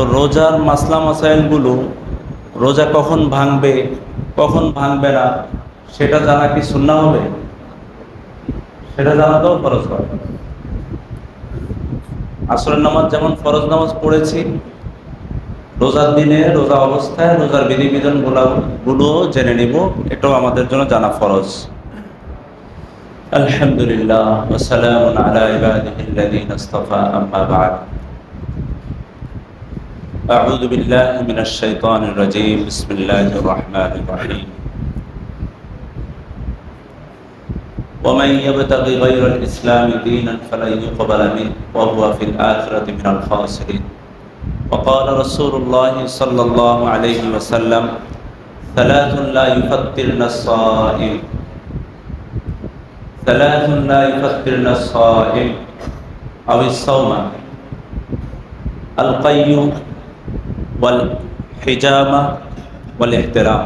তো রোজার মাসলা মাসাইলগুলো রোজা কখন ভাঙবে কখন ভাঙবে না, সেটা জানা কি সুন্না হবে? সেটা জানা তো ফরজ হবে আসরের নামাজ যেমন ফরজ নামাজ পড়েছি, রোজার দিনে, রোজা অবস্থায়, রোজার বিধিবিধানগুলো জেনে নিব, এটাও আমাদের জন্য জানা ফরজ। আলহামদুলিল্লাহ ওয়াসালাম আলা ইবাদিহি আল্লাযীনা ইসতাফা আম্মা বা'দ। أعوذ بالله من الشيطان الرجيم. بسم الله الرحمن الرحيم. ومن يبتغي غير الإسلام دينا فلن يقبل منه وهو في الآخرة من الخاسرين. وقال رسول الله صلى الله عليه وسلم ثلاث لا يفطرن الصائم. ثلاث لا يفطرن الصائم. أو الصوم. ওয়াল হেজামা ওয়াল এহতেরাম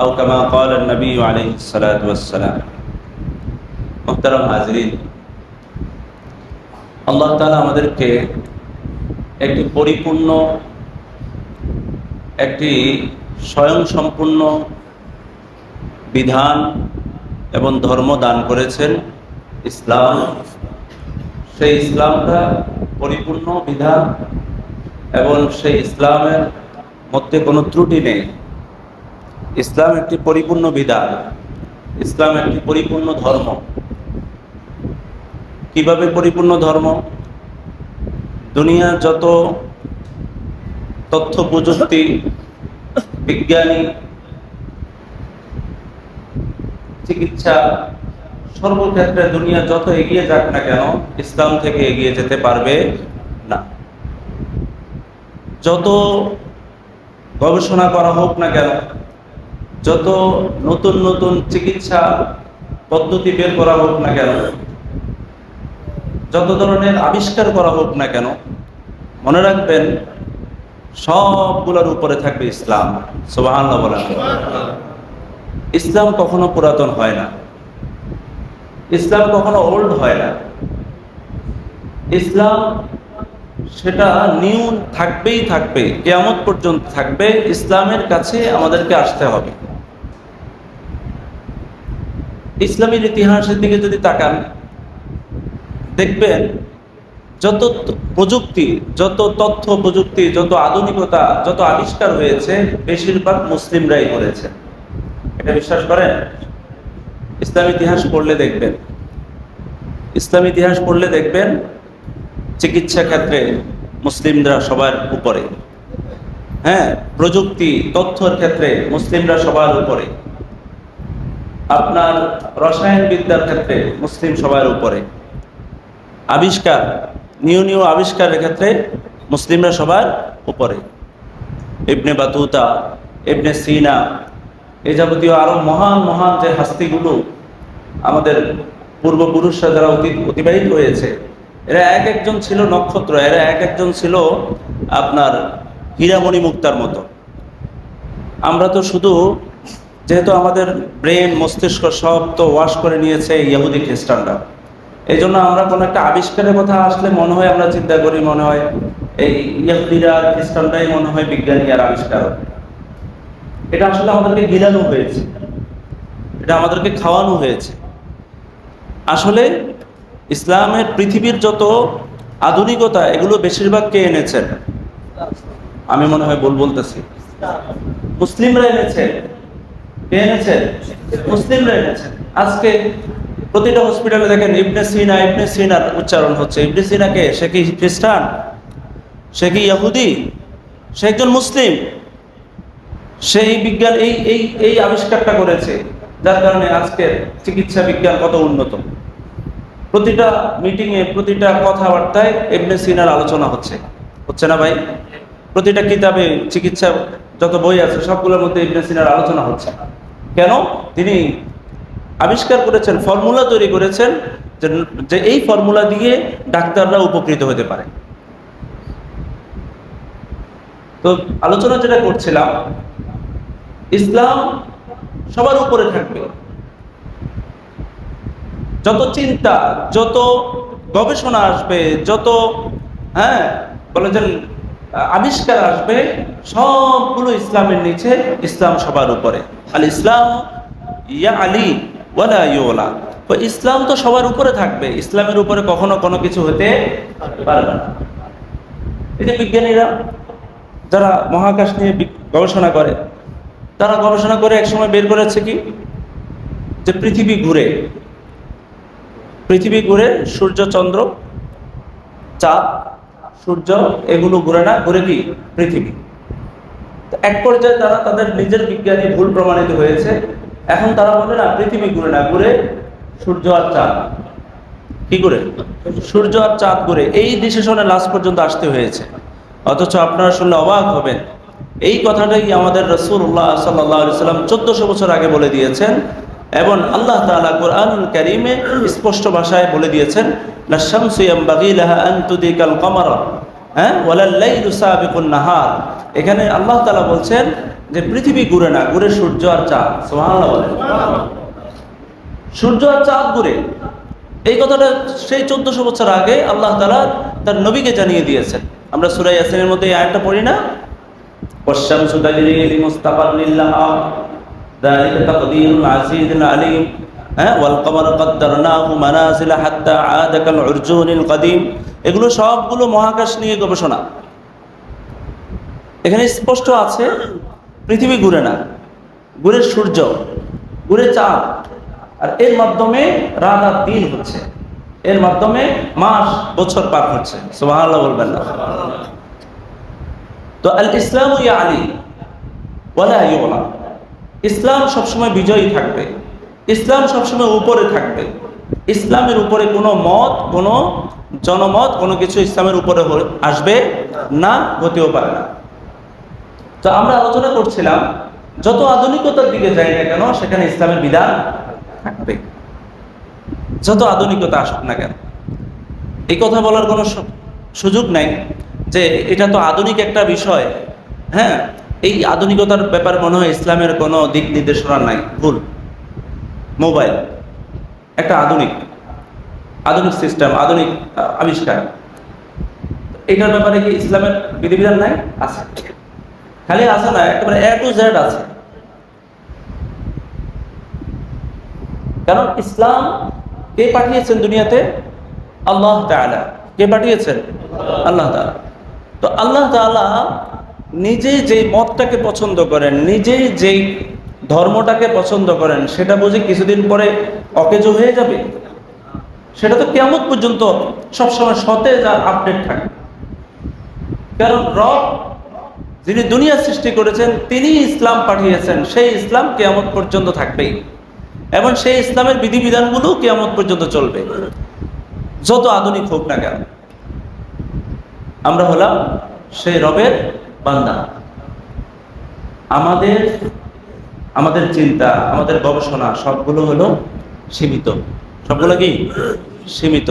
আও কামা কল নবী আলহ সালাতাম মোহতারাম হাজরিন, আল্লাহ তালা আমাদেরকে একটি পরিপূর্ণ, একটি স্বয়ং সম্পূর্ণ বিধান এবং ধর্ম দান করেছেন ইসলাম। সেই ইসলামটা পরিপূর্ণ বিধান এবং সেই ইসলামের মধ্যে কোনো ত্রুটি নেই। ইসলাম একটি পরিপূর্ণ বিধান। ইসলাম একটি পরিপূর্ণ ধর্ম। কীভাবে পরিপূর্ণ ধর্ম? দুনিয়ার যত তথ্য প্রযুক্তি, বিজ্ঞানী, চিকিৎসা, সর্বক্ষেত্রে দুনিয়া যত এগিয়ে যাক না কেন, ইসলাম থেকে এগিয়ে যেতে পারবে যত গবেষণা করা হোক না কেন, যত নতুন নতুন চিকিৎসা পদ্ধতি বের করা হোক না কেন, যত ধরনের আবিষ্কার করা হোক না কেন, মনে রাখবেন সবগুলোর উপরে থাকবে ইসলাম। সুবাহ বলেন। ইসলাম কখনো পুরাতন হয় না। ইসলাম কখনো ওল্ড হয় না। ইসলাম সেটা নিউ থাকবেই থাকবে, কেয়ামত পর্যন্ত থাকবে, ইসলামের কাছে আমাদেরকে আসতে হবে। ইসলামের ইতিহাসের দিকে যদি তাকান, দেখবেন যত প্রযুক্তি, যত তথ্য প্রযুক্তি, যত আধুনিকতা, যত আবিষ্কার হয়েছে, বেশিরভাগ মুসলিমরাই করেছে। এটা বিশ্বাস করেন? ইসলাম ইতিহাস পড়লে দেখবেন। ইসলাম ইতিহাস পড়লে দেখবেন চিকিৎসা ক্ষেত্রে মুসলিমরা সবার উপরে। হ্যাঁ প্রযুক্তি, তথ্যর ক্ষেত্রে মুসলিমরা সবার উপরে। আপনার রসায়ন বিদ্যার ক্ষেত্রে মুসলিম সবার উপরে। আবিষ্কার, নিউ নিউ আবিষ্কারের ক্ষেত্রে মুসলিমরা সবার উপরে। ইবনে বাতুতা, ইবনে সিনা, এ যাবতীয় আরও মহান মহান যে হাস্তিগুলো আমাদের পূর্বপুরুষরা যারা অতি, অতিবাহিত হয়েছে এরা এক একজন ছিল নক্ষত্র, এরা এক একজন ছিল আপনার হীরামণি মুক্তার মতো। আমরা তো শুধু যেহেতু আমাদের ব্রেন, মস্তিষ্ক সব তো ওয়াশ করে নিয়েছে ইয়াহুদি খ্রিস্টানরা। এই জন্য আমরা কোনো একটা আবিষ্কারের কথা আসলে মনে হয় আমরা চিন্তা করি, মনে হয় এই ইয়াহুদিরা খ্রিস্টানরাই মনে হয় বিজ্ঞানী আর আবিষ্কার এটা আসলে আমাদেরকে গিলানো হয়েছে। এটা আমাদেরকে খাওয়ানো হয়েছে। আসলে ইসলামের পৃথিবীর যত আধুনিকতা, এগুলো বেশিরভাগ কে এনেছেন? আমি মনে হয় বল বলতেছি। মুসলিমরা এনেছেন। কে এনেছেন? মুসলিমরা এনেছেন। আজকে প্রতিটা হসপিটালে দেখেন, ইবনে সিনা, ইবনে সিনার উচ্চারণ হচ্ছে। ইবনে সিনাকে সে কি খ্রিস্টান? সে কি ইহুদি? সে একজন মুসলিম? সেই বিজ্ঞান, এই এই এই আবিষ্কারটা করেছে। যার কারণে আজকের চিকিৎসা বিজ্ঞান কত উন্নত। প্রতিটা মিটিংয়ে প্রতিটা কথাবার্তায় ইবনে সিনার আলোচনা হচ্ছে। হচ্ছে না ভাই? প্রতিটা কিতাবে চিকিৎসা যত বই আছে, সবগুলোর মধ্যে ইবনে সিনার আলোচনা হচ্ছে। কেন? তিনি আবিষ্কার করেছেন, ফর্মুলা তৈরি করেছেন যে এই ফর্মুলা দিয়ে ডাক্তাররা উপকৃত হতে পারে। তো আলোচনা যেটা করছিলাম, ইসলাম সবার উপরে থাকবে। যত চিন্তা, যত গবেষণা আসবে, যত হ্যাঁ বলেছেন আবিষ্কার আসবে, সবগুলো ইসলামের নিচে ইসলাম সবার উপরে। আল ইসলাম ইয়া আলী ওয়ালা ইউলা। তো ইসলাম তো সবার উপরে থাকবে, ইসলামের উপরে কখনো কোনো কিছু হতে পারবে না। এই যে বিজ্ঞানীরা, যারা মহাকাশ নিয়ে গবেষণা করে, তারা গবেষণা করে একসময় বের করেছে কি? যে পৃথিবী ঘুরে। পৃথিবী ঘুরে সূর্য, চন্দ্র, চাঁদ, সূর্য, এগুলো ঘুরে না, ঘুরে কি? পৃথিবী। এক পর্যায়ে তারা তাদের নিজের বিজ্ঞানী ভুল প্রমাণিত হয়েছে। এখন তারা বলে, না, পৃথিবী ঘুরে না, ঘুরে সূর্য আর চাঁদ। কি করে সূর্য আর চাঁদ ঘুরে। এই ডিসিশনে লাস্ট পর্যন্ত আসতে হয়েছে। অথচ আপনারা শুনলে অবাক হবেন। এই কথাটাই আমাদের রসুল্লাহ সাল্লাহ সাল্লাম চোদ্দশো বছর আগে বলে দিয়েছেন। এবং আল্লাহ তালা কোরআনুল করিমে স্পষ্ট ভাষায় বলে দিয়েছেন হ্যাঁ? নাহার এখানে আল্লাহ তালা বলছেন যে পৃথিবী ঘুরে না, ঘুরে সূর্য আর চাঁদ সোহান্লা বলেন। সূর্য আর চাঁদ ঘুরে। এই কথাটা সেই চোদ্দশো বছর আগে আল্লাহ তালা তার নবীকে জানিয়ে দিয়েছেন। আমরা সুরাই আসেনের মধ্যে এই আয়টা পড়ি না? পশ্চাম সুদাগিরি মুস্তাফাল্লাহ ذلك تقدير العزيز العليم হ্যাঁ والقمر قدرناه منازل حتى عاد كالعرجون القديم এগুলো সবগুলো মহাকাশ নিয়ে গবেষণা এখানে স্পষ্ট আছে পৃথিবী ঘুরে না ঘুরে সূর্য ঘুরে চাঁদ আর এর মাধ্যমে রাত আর দিন হচ্ছে এর মাধ্যমে মাস বছর পার হচ্ছে সুবহানাল্লাহ বলবেন না তো আল ইসলাম ইয়া আলী ওয়ালা ইউলা ইসলাম সবসময় বিজয়ী থাকবে। ইসলাম সবসময় উপরে থাকবে। ইসলামের উপরে কোনো মত, কোনো জনমত, কোনো কিছু ইসলামের উপরে আসবে না, হতেও পারে না। তো আমরা আলোচনা করছিলাম, যত আধুনিকতার দিকে যাই না কেন, সেখানে ইসলামের বিধান থাকবে। যত আধুনিকতা আসুক না কেন। এই কথা বলার কোনো সুযোগ নাই যে এটা তো আধুনিক একটা বিষয় হ্যাঁ? এই আধুনিকতার ব্যাপারে মনে হয় ইসলামের কোনো দিক নির্দেশনা নাই, ভুল। মোবাইল, একটা আধুনিক আধুনিক সিস্টেম, আধুনিক আবিষ্কার। এটার ব্যাপারে কি ইসলামের বিধিবিধান নাই? আছে। খালি আছে না, একেবারে এ টু জেড আছে। কারণ ইসলাম কে পাঠিয়েছেন দুনিয়াতে? আল্লাহ তাআলা। কে পাঠিয়েছেন? আল্লাহ তাআলা। তো আল্লাহ তাআলা নিজে যেই মতটাকে পছন্দ করেন নিজে যেই ধর্মটাকে পছন্দ করেন, সেটা বুঝি কিছুদিন পরে অকেজো হয়ে যাবে। সেটা তো কেমন পর্যন্ত সবসময় সতেজ আর আপডেট থাকে কারণ রব যিনি দুনিয়া সৃষ্টি করেছেন, তিনি ইসলাম পাঠিয়েছেন, সেই ইসলাম কেয়ামত পর্যন্ত থাকবেই এবং সেই ইসলামের বিধিবিধানগুলো কেয়ামত পর্যন্ত চলবে। যত আধুনিক হোক না কেন, আমরা হলাম সেই রবের বান্দা। আমাদের আমাদের চিন্তা আমাদের গবেষণা সবগুলো হলো সীমিত। সবগুলো কি? সীমিত।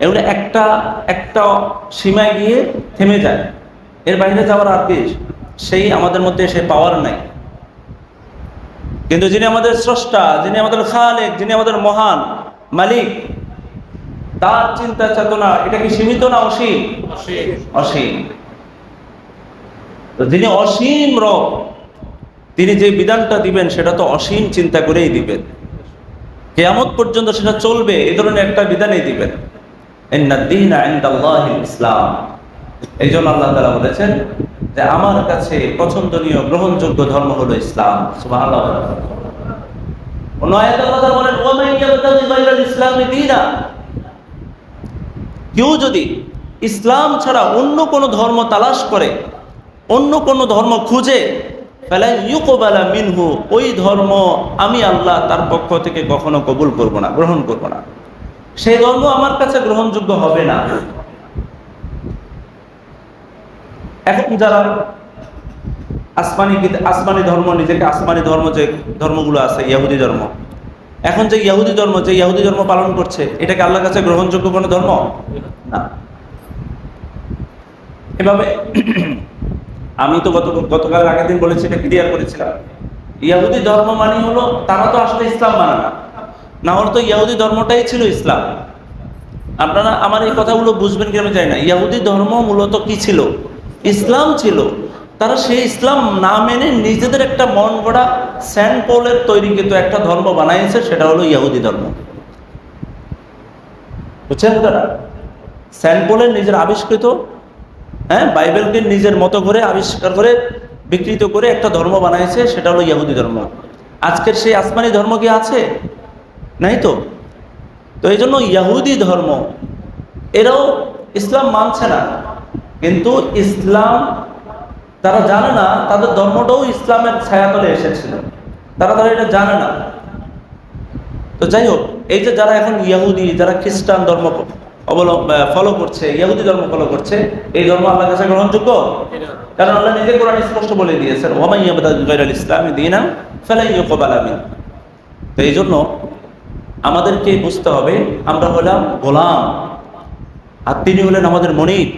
এগুলো একটা একটা সীমায় গিয়ে থেমে যায়। এর বাইরে যাওয়ার আর কি সেই আমাদের মধ্যে সে পাওয়ার নাই। কিন্তু যিনি আমাদের স্রষ্টা যিনি আমাদের খালেক যিনি আমাদের মহান মালিক তার চিন্তা চেতনা এটা কি সীমিত না অসীম। অসীম। যিনি অসীম রব, তিনি যে বিধানটা দিবেন, সেটা তো অসীম চিন্তা করেই দিবেন। কেয়ামত পর্যন্ত সেটা চলবে এই ধরনের একটা বিধানই দিবেন। ইসলাম। এই জন্য আল্লাহ তাআলা বলেছেন যে, আমার কাছে পছন্দনীয়, গ্রহণযোগ্য ধর্ম হলো ইসলাম দীনা? কেউ যদি ইসলাম ছাড়া অন্য কোনো ধর্ম তালাশ করে অন্য কোনো ধর্ম খুঁজে ইউকোবালা মিনহু, ওই ধর্ম আমি আল্লাহ তার পক্ষ থেকে কখনো কবুল করব না, গ্রহণ করব না। সেই ধর্ম আমার কাছে গ্রহণযোগ্য হবে না। এখন যারা আসমানি আসমানি ধর্ম, নিজেকে আসমানি ধর্ম যে ধর্মগুলো আছে, ইয়াহুদি ধর্ম, এখন যে ইয়াহুদি ধর্ম, যে ইহুদি ধর্ম পালন করছে এটাকে আল্লাহর কাছে গ্রহণযোগ্য কোনো ধর্ম? না। এভাবে আমি তো গত গতকাল আগের দিন বলেছি, এটা ক্লিয়ার করেছিলাম। ইয়াহুদি ধর্ম মানে হলো, তারা তো আসলে ইসলাম মানে না। না হলে তো ইয়াহুদি ধর্মটাই ছিল ইসলাম। আপনারা আমার এই কথাগুলো বুঝবেন কি আমি জানি না। ইয়াহুদি ধর্ম মূলত কি ছিল? ইসলাম ছিল। তারা সেই ইসলাম না মেনে নিজেদের একটা মন গড়া স্যান্ড পোলের তৈরিকৃত একটা ধর্ম বানাইছে, সেটা হলো ইয়াহুদি ধর্ম। বুঝছেন তারা স্যান্ড পোলের নিজের আবিষ্কৃত হ্যাঁ বাইবেলকে নিজের মতো করে আবিষ্কার করে, বিকৃত করে একটা ধর্ম বানাইছে, সেটা হলো ইয়াহুদি ধর্ম। আজকের সেই আসমানি ধর্ম কি আছে? নাই তো? তো এই জন্য ইয়াহুদি ধর্ম, এরাও ইসলাম মানছে না। কিন্তু ইসলাম, তারা জানে না, তাদের ধর্মটাও ইসলামের ছায়াতলে এসেছিল। তারা তারা এটা জানে না। তো যাই হোক, এই যে যারা এখন ইয়াহুদি যারা খ্রিস্টান ধর্ম অবলম্ব ফলো করছে, ইয়াহুদি ধর্ম ফলো করছে, এই ধর্ম আল্লাহর কাছে গ্রহণযোগ্য? কারণ আল্লাহ নিজে কোরআন স্পষ্ট বলে দিয়েছেন ওমাই ইয়াবদাল ইসলামী দিনাম ফেলাই ইউকবাল আমিন তো এই জন্য আমাদেরকে বুঝতে হবে, আমরা হলাম গোলাম, আর তিনি হলেন আমাদের মনির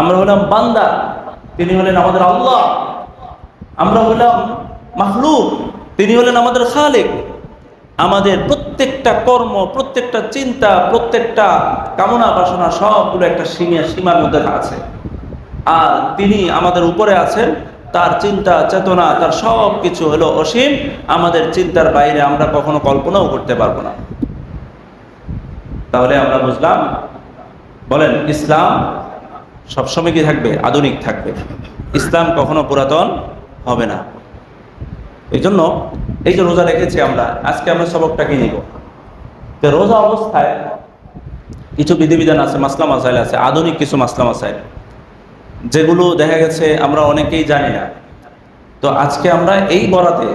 আমরা হলাম বান্দা, তিনি হলেন আমাদের আল্লাহ। আমরা হলাম মাহলুক তিনি হলেন আমাদের খালেক। আমাদের প্রত্যেকটা কর্ম, প্রত্যেকটা চিন্তা, প্রত্যেকটা কামনা বাসনা সবগুলো একটা সীমা, সীমার মধ্যে আছে। আর তিনি আমাদের উপরে আছেন, তার চিন্তা, চেতনা, তার সব কিছু হলো অসীম। আমাদের চিন্তার বাইরে আমরা কখনো কল্পনাও করতে পারব না। তাহলে আমরা বুঝলাম, বলেন, ইসলাম সবসময় কি থাকবে? আধুনিক থাকবে। ইসলাম কখনো পুরাতন হবে না। এই জন্য এই যে রোজা রেখেছি আমরা, আজকে আমরা সবকটা কি নিব। তো রোজা অবস্থায় কিছু বিধিবিধান আছে, মাসলা মাসাইল আছে, আধুনিক কিছু মাসলা মাসাইল। যেগুলো দেখা গেছে আমরা অনেকেই জানি না। তো আজকে আমরা এই বরাতে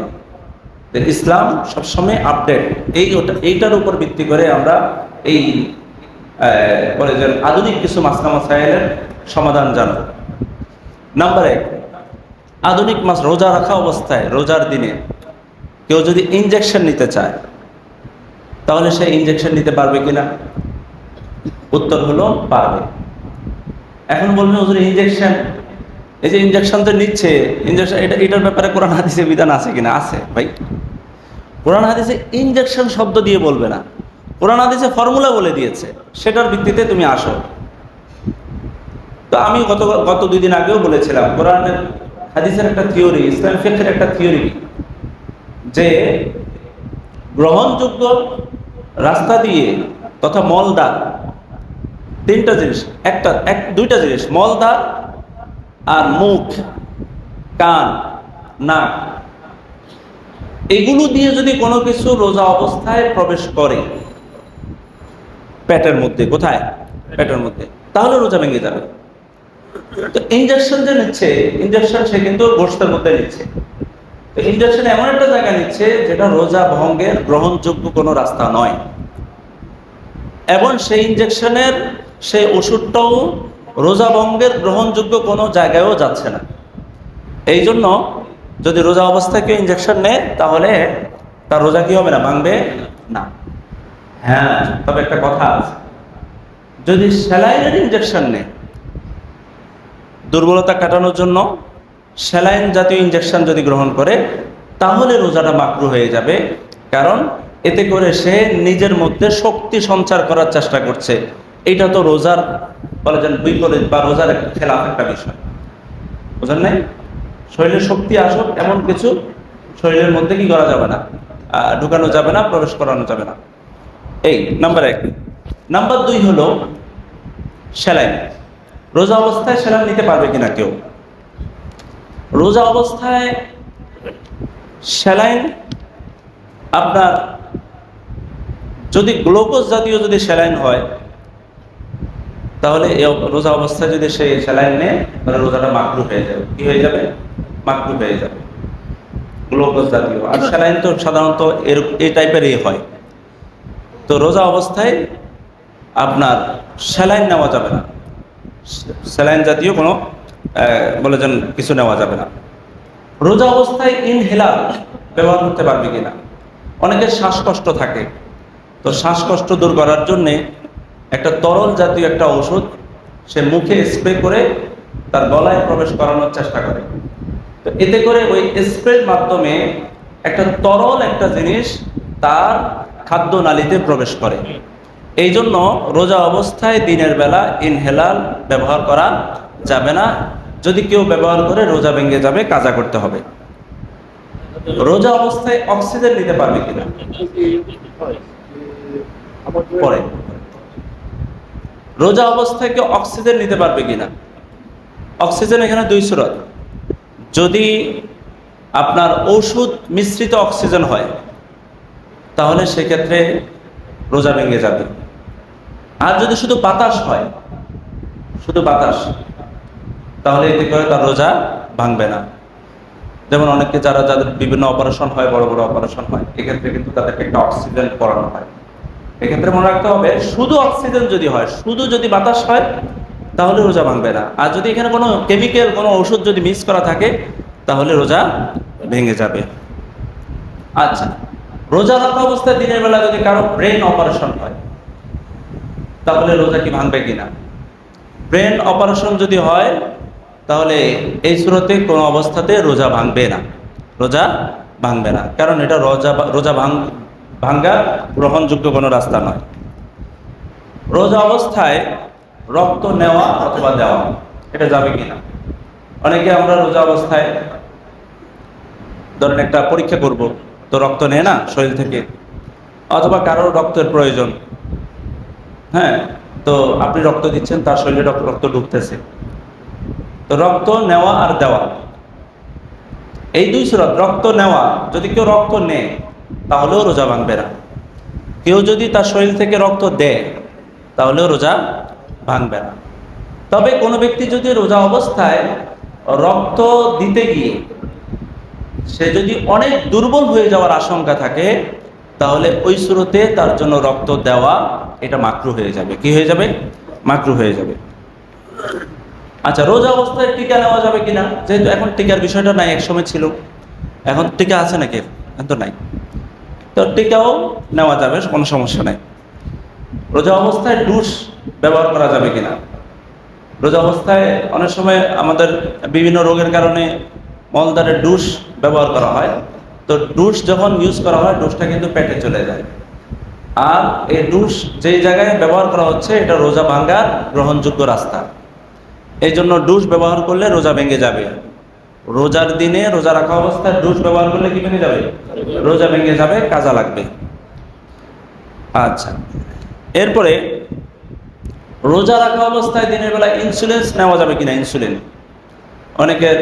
ইসলাম সবসময় আপডেট এই এইটার উপর ভিত্তি করে আমরা এই আধুনিক কিছু মাসলা মাসাইলের সমাধান জানব। নাম্বার এক আধুনিক মাস রোজা রাখা অবস্থায় রোজার দিনে কেউ যদি ইনজেকশন নিতে চায়, তাহলে সে ইনজেকশন নিতে পারবে কিনা? উত্তর হলো পারবে। এখন বলবে, হুজুর ইনজেকশন এই যে ইনজেকশন তো নিচ্ছে ইনজেকশন এটা, এটার ব্যাপারে কোরআন, হাদিসে বিধান আছে কিনা? আছে, ভাই। কোরআন, হাদিসে ইনজেকশন শব্দ দিয়ে বলবে না। কোরআন, হাদিসে ফর্মুলা বলে দিয়েছে, সেটার ভিত্তিতে তুমি আসো। তো আমি গত গত দুই দিন আগেও বলেছিলাম, কোরআনের হাদিসের একটা থিওরি, ইসলাম ফিকের একটা থিওরি যে গ্রহণযোগ্য রাস্তা দিয়ে তথা মলদার তিনটা জিনিস, একটা, এক, দুইটা জিনিস মলদার আর মুখ, কান, নাক। এগুলো দিয়ে যদি কোনো কিছু রোজা অবস্থায় প্রবেশ করে, পেটের মধ্যে, কোথায়? পেটের মধ্যে। তাহলে রোজা ভেঙে যাবে। তো ইঞ্জেকশন যে নিচ্ছে ইঞ্জেকশন সে কিন্তু গোষ্ঠের মধ্যে নিচ্ছে। তো ইঞ্জেকশন এমন একটা জায়গা নিচ্ছে যেটা রোজা ভঙ্গের গ্রহণযোগ্য কোনো রাস্তা নয়। এবং সেই ইঞ্জেকশনের সেই ওষুধটাও রোজা ভঙ্গের গ্রহণযোগ্য কোনো জায়গায়ও যাচ্ছে না। এই জন্য যদি রোজা অবস্থায় কেউ ইঞ্জেকশন নেয়, তাহলে তার রোজা কি হবে না? ভাঙবে না। হ্যাঁ তবে একটা কথা আছে। যদি স্যালাইনের ইঞ্জেকশন নেয় দুর্বলতা কাটানোর জন্য স্যালাইন জাতীয় ইঞ্জেকশন যদি গ্রহণ করে, তাহলে রোজাটা মাকরু হয়ে যাবে। কারণ এতে করে সে নিজের মধ্যে শক্তি সঞ্চার করার চেষ্টা করছে। এটা তো রোজার বলে যেন বিপরীত বা রোজার একটা খেলাফ একটা বিষয়। বুঝলেন নাই? শরীরের শক্তি আসুক, এমন কিছু শরীরের মধ্যে কি করা যাবে না? ঢুকানো যাবে না, প্রবেশ করানো যাবে না। এই, নাম্বার এক। নাম্বার দুই হলো স্যালাইন। রোজা অবস্থায় সেলাম নিতে পারবে কিনা কেউ? রোজা অবস্থায় স্যালাইন আপনার যদি গ্লুকোজ জাতীয় যদি স্যালাইন হয়, তাহলে রোজা অবস্থায় যদি সে স্যালাইন নেয়, তাহলে রোজাটা মাকরু হয়ে যাবে। কি হয়ে যাবে? মাকরু হয়ে যাবে। গ্লুকোজ জাতীয়। আর স্যালাইন তো সাধারণত এর, এই টাইপেরই হয়। তো রোজা অবস্থায় আপনার স্যালাইন নেওয়া যাবে না। স্যালাইন জাতীয় কোনো আহ, বলে যেন কিছু নেওয়া যাবে না। রোজা অবস্থায় ইনহেলার ব্যবহার করতে পারবে কিনা? অনেকের শ্বাসকষ্ট থাকে। তো শ্বাসকষ্ট দূর করার জন্যে একটা তরল জাতীয় একটা ওষুধ সে মুখে স্প্রে করে তার গলায় প্রবেশ করানোর চেষ্টা করে। তো এতে করে ওই স্প্রের মাধ্যমে একটা তরল একটা জিনিস তার খাদ্য নালীতে প্রবেশ করে। এই জন্য রোজা অবস্থায় দিনের বেলা ইনহেলাল ব্যবহার করা যাবে না। যদি কেউ ব্যবহার করে, রোজা ভেঙে যাবে, কাজা করতে হবে। রোজা অবস্থায় অক্সিজেন নিতে পারবে কিনা? পরে। রোজা অবস্থায় কেউ অক্সিজেন নিতে পারবে কিনা? অক্সিজেন এখানে দুই সুরত। যদি আপনার ওষুধ মিশ্রিত অক্সিজেন হয়, তাহলে সেক্ষেত্রে রোজা ভেঙে যাবে। আর যদি শুধু বাতাস হয়, শুধু বাতাস, তাহলে এতে করে তার রোজা ভাঙবে না। যেমন অনেকে যারা, যাদের বিভিন্ন অপারেশন হয়, বড় বড় অপারেশন হয়, এক্ষেত্রে কিন্তু তাদেরকে একটা অক্সিজেন করানো হয়। এক্ষেত্রে মনে রাখতে হবে, শুধু অক্সিজেন যদি হয়, শুধু যদি বাতাস হয়, তাহলে রোজা ভাঙবে না। আর যদি এখানে কোনো কেমিক্যাল কোনো ওষুধ যদি মিক্স করা থাকে, তাহলে রোজা ভেঙে যাবে। আচ্ছা রোজা রাখা অবস্থায় দিনের বেলা যদি কারও ব্রেন অপারেশন হয় তাহলে রোজা কি ভাঙবে কিনা? ব্রেন অপারেশন যদি হয়, তাহলে এই সুরতে কোনো অবস্থাতে রোজা ভাঙবে না। রোজা ভাঙবে না। কারণ এটা রোজা রোজা ভাঙ, ভাঙ্গা গ্রহণযোগ্য কোনো রাস্তা নয়। রোজা অবস্থায় রক্ত নেওয়া অথবা দেওয়া, এটা যাবে কিনা? অনেকে আমরা রোজা অবস্থায় ধরেন একটা পরীক্ষা করব, তো রক্ত নেয় না শরীর থেকে, অথবা কারোর রক্তের প্রয়োজন। হ্যাঁ তো আপনি রক্ত দিচ্ছেন, তার শরীরে রক্ত ঢুকতেছে। তো রক্ত নেওয়া আর দেওয়া। এই দুই সুরত, রক্ত নেওয়া, যদি কেউ রক্ত নেয়, তাহলেও রোজা ভাঙবে না। কেউ যদি তার শরীর থেকে রক্ত দেয়, তাহলেও রোজা ভাঙবে না। তবে কোনো ব্যক্তি যদি রোজা অবস্থায় রক্ত দিতে গিয়ে, সে যদি অনেক দুর্বল হয়ে যাওয়ার আশঙ্কা থাকে তাহলে ওই শুরুতে তার জন্য রক্ত দেওয়া এটা মাকরু হয়ে যাবে। কি হয়ে যাবে? মাকরু হয়ে যাবে। আচ্ছা রোজা অবস্থায় টিকা নেওয়া যাবে কিনা? যেহেতু এখন টিকার বিষয়টা নাই এক সময় ছিল। এখন টিকা আছে নাকি? এখন তো নাই। তো টিকাও নেওয়া যাবে, কোনো সমস্যা নাই। রোজা অবস্থায় ডুস ব্যবহার করা যাবে কিনা? রোজা অবস্থায় অনেক সময় আমাদের বিভিন্ন রোগের কারণে মলদারে ডুস ব্যবহার করা হয়। তো ডুস যখন ইউজ করা হয় ডুসটা কিন্তু পেটে চলে যায়। আর এই ডুস যেই জায়গায় ব্যবহার করা হচ্ছে, এটা রোজা ভাঙ্গার গ্রহণযোগ্য রাস্তা। এই জন্য ডুস ব্যবহার করলে রোজা ভেঙে যাবে। রোজার দিনে রোজা রাখা অবস্থায় ডুস ব্যবহার করলে কি ভেঙে যাবে? রোজা ভেঙে যাবে, কাজা লাগবে। আচ্ছা এরপরে রোজা রাখা অবস্থায় দিনের বেলা ইন্স্যুরেন্স নেওয়া যাবে কিনা? ইনসুলিন অনেকের,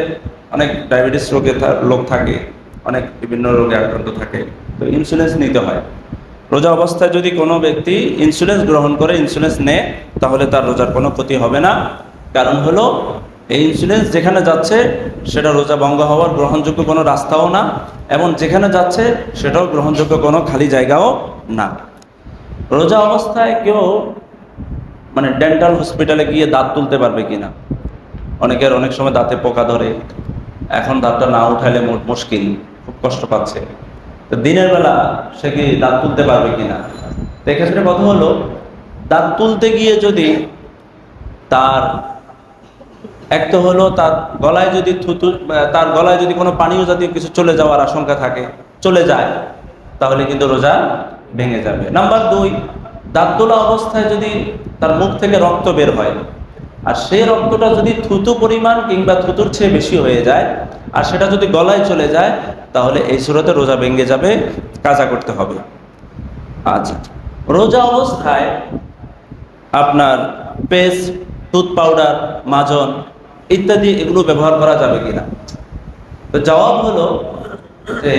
অনেক ডায়াবেটিস রোগে লোক থাকে। অনেক বিভিন্ন রোগে আক্রান্ত থাকে। তো ইন্স্যুরেন্স নিতে হয়। রোজা অবস্থায় যদি কোনো ব্যক্তি ইন্স্যুরেন্স গ্রহণ করে ইন্স্যুরেন্স নেয়, তাহলে তার রোজার কোনো ক্ষতি হবে না। কারণ হলো, এই ইন্স্যুরেন্স যেখানে যাচ্ছে, সেটা রোজা ভঙ্গ হওয়ার গ্রহণযোগ্য কোনো রাস্তাও না, এবং যেখানে যাচ্ছে, সেটাও গ্রহণযোগ্য কোনো খালি জায়গাও না। রোজা অবস্থায় কেউ মানে ডেন্টাল হসপিটালে গিয়ে দাঁত তুলতে পারবে কিনা? অনেকের অনেক সময় দাঁতে পোকা ধরে। এখন দাঁতটা না উঠাইলে মোট মুশকিল। খুব কষ্ট পাচ্ছে। তো দিনের বেলা সে কি দাঁত তুলতে পারবে কিনা তো এক্ষেত্রে কথা হলো, দাঁত তুলতে গিয়ে যদি তার, এক তো হলো তার গলায় যদি থুতু তার গলায় যদি কোনো পানীয় জাতীয় কিছু চলে যাওয়ার আশঙ্কা থাকে, চলে যায়, তাহলে কিন্তু রোজা ভেঙে যাবে। নাম্বার দুই, দাঁত তোলা অবস্থায় যদি তার মুখ থেকে রক্ত বের হয়, আর সেই রক্তটা যদি থুতু পরিমাণ কিংবা থুতুর চেয়ে বেশি হয়ে যায়, আর সেটা যদি গলায় চলে যায় তাহলে এই সুরতে রোজা ভেঙে যাবে, কাজা করতে হবে। আচ্ছা রোজা অবস্থায় আপনার পেস্ট, টুথ পাউডার, মাজন ইত্যাদি এগুলো ব্যবহার করা যাবে কিনা? তো জবাব হলো যে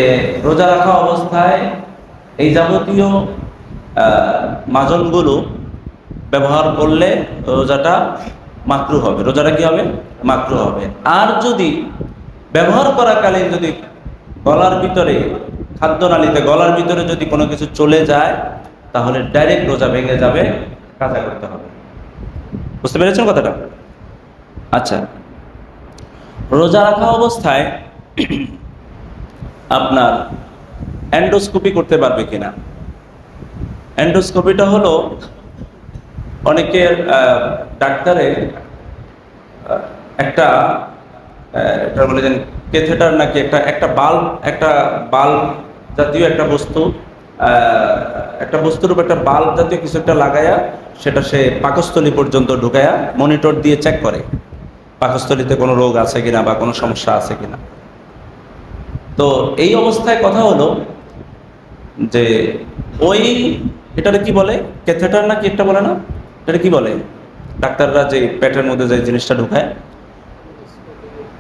রোজা রাখা অবস্থায় এই যাবতীয় মাজনগুলো ব্যবহার করলে রোজাটা মাকরু হবে। রোজাটা কি হবে? মাকরু হবে। আর যদি ব্যবহার করাকালীন যদি গলার ভিতরে খাদ্যনালীতে গলার ভিতরে যদি কোনো কিছু চলে যায় তাহলে ডাইরেক্ট রোজা ভেঙে যাবে কাজা করতে হবে। বুঝতে পেরেছেন কথাটা? আচ্ছা। রোজা রাখা অবস্থায় আপনার অ্যান্ডোস্কোপি করতে পারবে কিনা? অ্যান্ডোস্কোপিটা হলো অনেকের আহ, ডাক্তারে একটা এটা বলে যেন কেথেটার নাকি একটা একটা বাল্ব একটা বাল্ব জাতীয় একটা বস্তু একটা বস্তুর উপর একটা বাল্ব জাতীয় কিছু একটা লাগায়া সেটা সে পাকস্থলী পর্যন্ত ঢুকায়া মনিটর দিয়ে চেক করে পাকস্থলীতে কোনো রোগ আছে কিনা বা কোনো সমস্যা আছে কিনা। তো এই অবস্থায় কথা হলো যে ওই এটারে কি বলে? ক্যাথেটার না কি একটা বলে না? এটা কি বলে? ডাক্তাররা যে পেটের মধ্যে যে জিনিসটা ঢুকায়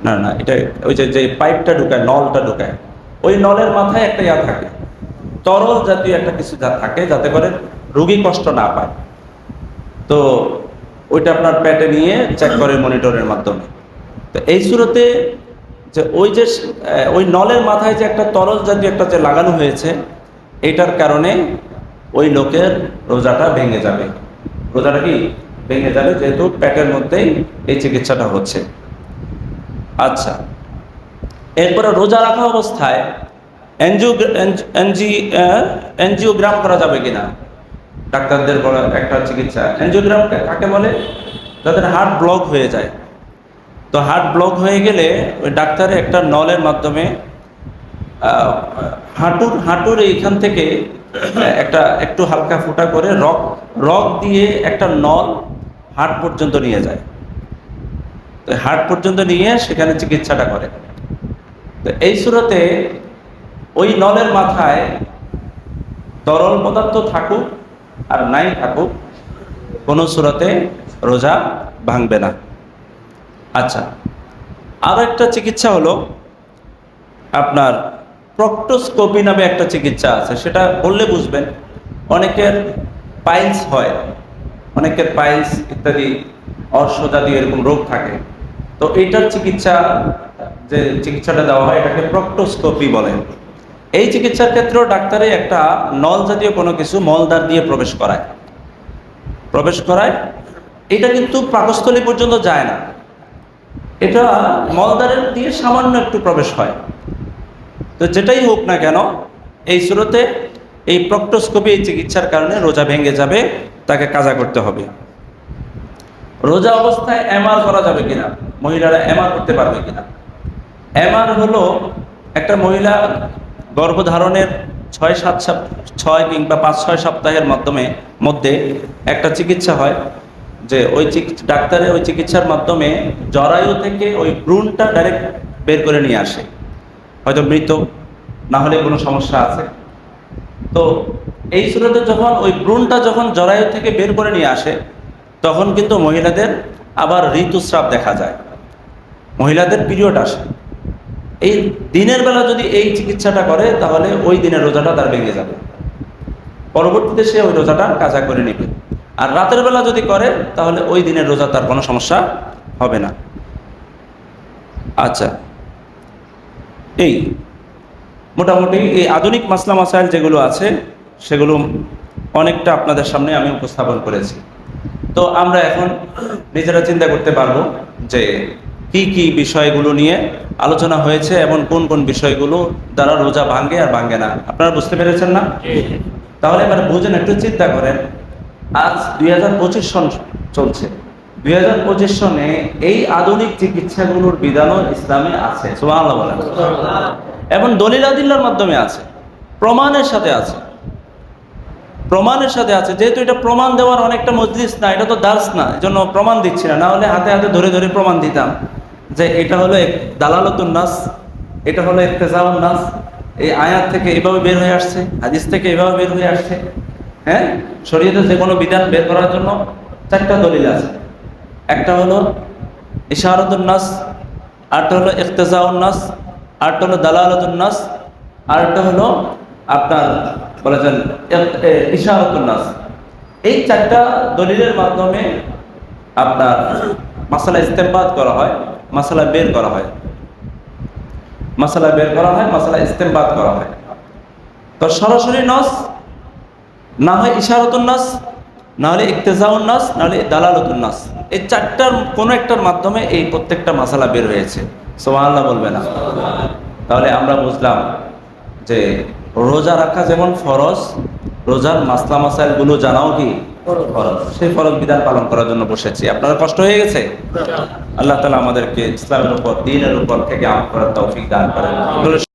না না, এটা ওই যে পাইপটা ঢুকায়, নলটা ঢুকায়, ওই নলের মাথায় একটা ইয়া থাকে, তরল জাতীয় একটা কিছু যা থাকে যাতে করে রোগী কষ্ট না পায়। তো ওইটা আপনার পেটে নিয়ে চেক করে মনিটরের মাধ্যমে। তো এই সুরতে যে ওই যে ওই নলের মাথায় যে একটা তরল জাতীয় একটা যে লাগানো হয়েছে, এটার কারণে ওই লোকের রোজাটা ভেঙে যাবে। রোজাটা কি? ভেঙে যাবে যেহেতু পেটের মধ্যেই এই চিকিৎসাটা হচ্ছে। আচ্ছা। এরপরে রোজা রাখা অবস্থায় এনজিও এনজি এনজিওগ্রাম করা যাবে কিনা? ডাক্তারদের বলা একটা চিকিৎসা। এনজিওগ্রাম কাকে বলে? যাদের হার্ট ব্লক হয়ে যায়। তো হার্ট ব্লক হয়ে গেলে ওই ডাক্তারে একটা নলের মাধ্যমে হাঁটুর হাঁটুর এইখান থেকে, একটা, একটু হালকা ফুটা করে রক রক দিয়ে একটা নল হাট পর্যন্ত নিয়ে যায়। তো হার্ট পর্যন্ত নিয়ে সেখানে চিকিৎসাটা করে। তো এই সুরতে ওই নলের মাথায় তরল পদার্থ থাকুক আর নাই থাকুক, কোনো সুরতে রোজা ভাঙবে না। আচ্ছা আরও একটা চিকিৎসা হলো, আপনার প্রক্টোস্কোপি নামে একটা চিকিৎসা আছে, সেটা বললে বুঝবেন। অনেকের পাইলস হয়, অনেকের পাইলস ইত্যাদি অর্শ জাতীয় এরকম রোগ থাকে। তো এইটার চিকিৎসা, যে চিকিৎসাটা দেওয়া হয়, এটাকে প্রক্টোস্কোপি বলে। এই চিকিৎসার ক্ষেত্রেও ডাক্তারে একটা নল জাতীয় কোনো কিছু মলদার দিয়ে প্রবেশ করায়। প্রবেশ করায়, এটা কিন্তু পাকস্থলী পর্যন্ত যায় না। এটা মলদারের দিয়ে সামান্য একটু প্রবেশ হয়। তো যেটাই হোক না কেন, এই স্রোতে এই প্রক্টোস্কোপি এই চিকিৎসার কারণে রোজা ভেঙে যাবে, তাকে কাজা করতে হবে। রোজা অবস্থায় এমআর করা যাবে কিনা? মহিলারা এমআর করতে পারবে কিনা? এমআর হলো একটা মহিলা গর্ভধারণের ছয়, সাত সপ ছয় কিংবা পাঁচ, ছয় সপ্তাহের মাধ্যমে মধ্যে একটা চিকিৎসা হয় যে ওই চিকিৎসা ডাক্তারে ওই চিকিৎসার মাধ্যমে জরায়ু থেকে ওই ভ্রূণটা ডাইরেক্ট বের করে নিয়ে আসে। হয়তো মৃত, না হলে কোনো সমস্যা আছে। তো এই সুরতে যখন ওই ভ্রূণটা যখন জরায়ু থেকে বের করে নিয়ে আসে তখন কিন্তু মহিলাদের আবার ঋতুস্রাব দেখা যায়। মহিলাদের পিরিয়ড আসে। এই দিনের বেলা যদি এই চিকিৎসাটা করে, তাহলে ওই দিনের রোজাটা তার ভেঙে যাবে। পরবর্তীতে সে ওই রোজাটা কাজা করে নেবে। আর রাতের বেলা যদি করে, তাহলে ওই দিনের রোজা তার কোনো সমস্যা হবে না। আচ্ছা। এই মোটামুটি এই আধুনিক মাসলা মাসাইল যেগুলো আছে, সেগুলো অনেকটা আপনাদের সামনে আমি উপস্থাপন করেছি। তো আমরা এখন নিজেরা চিন্তা করতে পারব যে কি কি বিষয়গুলো নিয়ে আলোচনা হয়েছে এবং কোন কোন বিষয়গুলো দ্বারা রোজা ভাঙ্গে আর ভাঙ্গে না। আপনারা বুঝতে পেরেছেন না? তাহলে এবার বুঝেন একটু চিন্তা করেন। আজ দুই হাজার পঁচিশ সন চলছে। দুই হাজার পঁচিশ সনে এই আধুনিক চিকিৎসাগুলোর বিধানও ইসলামে আছে। এবং দলিল আদিল্লার মাধ্যমে আছে। প্রমাণের সাথে আছে। প্রমাণের সাথে আছে, যেহেতু এটা প্রমাণ দেওয়ার অনেকটা মজলিস না, এটা তো দার্স না জন্য প্রমাণ দিচ্ছি না। না হলে হাতে হাতে ধরে ধরে প্রমাণ দিতাম যে এটা হলো এক দালালতুন নাস, এটা হলো ইফতেজাউন নাস। এই আয়াত থেকে এভাবে বের হয়ে আসছে, হাদিস থেকে এভাবে বের হয়ে আসছে হ্যাঁ? শরীয়তে যে কোনো বিধান বের করার জন্য চারটা দলিল আছে। একটা হলো ইশারতুন নাস, আরেকটা হলো ইফতেজাউন নাস, আরেকটা হলো দালালতুন নাস, আরেকটা হলো আপনার বলেছেন ইশারতুন নাস। এই চারটা দলিলের মাধ্যমে আপনার মাসালা ইস্তেমবাদ করা হয়, মাসালা বের করা হয়। মাসালা বের করা হয়, মাসালা ইস্তেমবাদ করা হয়। তো সরাসরি নস, না হয় ইশারতুন নাস, না হলে ইকতেজাউন নাস, না হলে দালালতুন নাস। এই চারটার কোনো একটার মাধ্যমে এই প্রত্যেকটা মাসালা বের হয়েছে। সোমাল্লাহ বলবে না। তাহলে আমরা বুঝলাম যে রোজা রাখা যেমন ফরজ রোজার মাসলা মাসাইলগুলো জানাও কি? ফরজ। সেই ফরজ বিধান পালন করার জন্য বসেছি। আপনার কষ্ট হয়ে গেছে? আল্লাহ তালা আমাদেরকে ইসলামের উপর দিনের উপর থেকে আম করার তৌফিক দান করেন।